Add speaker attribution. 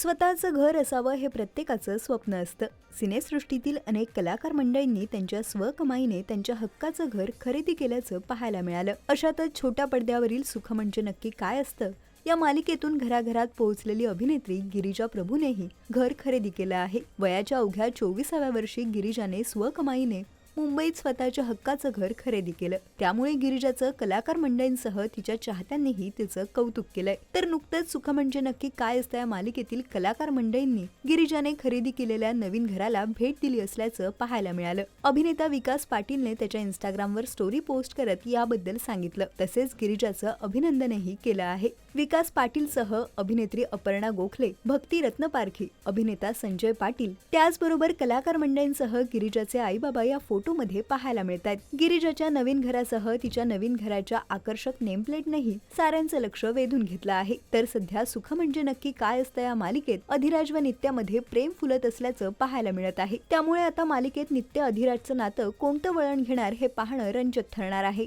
Speaker 1: स्वतःचं घर असावं हे प्रत्येकाचं स्वप्न असतं. सिनेसृष्टीतील अनेक कलाकार मंडळींनी त्यांच्या स्वकमाईने त्यांच्या हक्काचं घर खरेदी केल्याचं पाहायला मिळालं. अशातच छोट्या पडद्यावरील सुख म्हणजे नक्की काय असतं? या मालिकेतून घराघरात पोहोचलेली अभिनेत्री गिरिजा प्रभूनेही घर खरेदी केलं आहे. वयाच्या अवघ्या चोवीसाव्या वर्षी गिरिजाने स्वकमाईने मुंबईत स्वतःच्या हक्काचं घर खरेदी केलं. त्यामुळे गिरिजाचं कलाकार मंडळींसह तिच्या चाहत्यांनीही तिचं कौतुक केलंय. तर नुकतंच सुख म्हणजे नक्की काय असतं या मालिकेतील कलाकार मंडळींनी गिरिजाने खरेदी केलेल्या नवीन घराला भेट दिली असल्याचं पाहायला मिळालं. अभिनेता विकास पाटीलने त्याच्या इंस्टाग्रामवर स्टोरी पोस्ट करत याबद्दल सांगितलं. तसेच गिरिजाचं अभिनंदनही केलं आहे. विकास पाटीलसह अभिनेत्री अपर्णा गोखले भक्ती रत्नपारखी अभिनेता संजय पाटील त्याचबरोबर कलाकार मंडळींसह गिरिजाचे आई बाबा या फोटोमध्ये पाहायला मिळतात गिरिजाच्या नवीन घरासह तिच्या नवीन घराच्या आकर्षक नेमप्लेटनेही साऱ्यांचं लक्ष वेधून घेतलं आहे. तर सध्या सुख म्हणजे नक्की काय असतं या मालिकेत अधिराज व नित्यामध्ये प्रेम फुलत असल्याचं पाहायला मिळत आहे. त्यामुळे आता मालिकेत नित्य अधिराजचं नातं कोणतं वळण घेणार हे पाहणं रंजक ठरणार आहे.